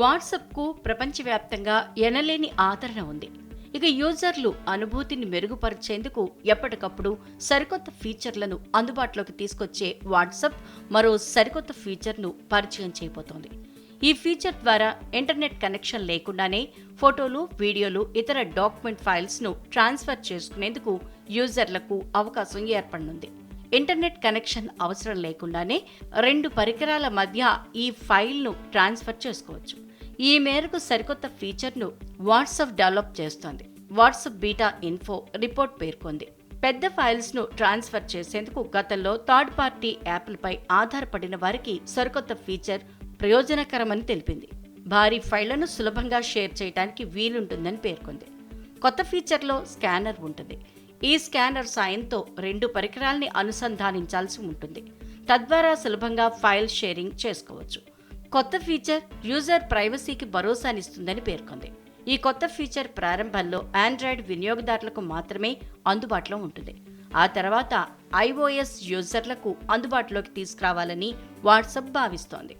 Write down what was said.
వాట్సాప్కు ప్రపంచవ్యాప్తంగా ఎనలేని ఆదరణ ఉంది. ఇక యూజర్లు అనుభూతిని మెరుగుపరిచేందుకు ఎప్పటికప్పుడు సరికొత్త ఫీచర్లను అందుబాటులోకి తీసుకొచ్చే వాట్సాప్ మరో సరికొత్త ఫీచర్ను పరిచయం చేయబోతోంది. ఈ ఫీచర్ ద్వారా ఇంటర్నెట్ కనెక్షన్ లేకుండానే ఫోటోలు వీడియోలు ఇతర డాక్యుమెంట్ ఫైల్స్ను ట్రాన్స్ఫర్ చేసుకునేందుకు యూజర్లకు అవకాశం ఏర్పడనుంది. ఇంటర్నెట్ కనెక్షన్ అవసరం లేకుండానే రెండు పరికరాల మధ్య ఈ ఫైల్ను ట్రాన్స్ఫర్ చేసుకోవచ్చు. ఈ మేరకు సరికొత్త ఫీచర్ను వాట్సాప్ డెవలప్ చేస్తోంది. వాట్సాప్ బీటా ఇన్ఫో రిపోర్ట్ పేర్కొంది. పెద్ద ఫైల్స్ను ట్రాన్స్ఫర్ చేసేందుకు గతంలో థర్డ్ పార్టీ యాప్లపై ఆధారపడిన వారికి సరికొత్త ఫీచర్ ప్రయోజనకరమని తెలిపింది. భారీ ఫైళ్ళను సులభంగా షేర్ చేయడానికి వీలుంటుందని పేర్కొంది. కొత్త ఫీచర్లో స్కానర్ ఉంటుంది. ఈ స్కానర్ సాయంతో రెండు పరికరాల్ని అనుసంధానించాల్సి ఉంటుంది. తద్వారా సులభంగా ఫైల్ షేరింగ్ చేసుకోవచ్చు. కొత్త ఫీచర్ యూజర్ ప్రైవసీకి భరోసానిస్తుందని పేర్కొంది. ఈ కొత్త ఫీచర్ ప్రారంభంలో ఆండ్రాయిడ్ వినియోగదారులకు మాత్రమే అందుబాటులో ఉంటుంది. ఆ తర్వాత ఐఓఎస్ యూజర్లకు అందుబాటులోకి తీసుకురావాలని వాట్సాప్ భావిస్తోంది.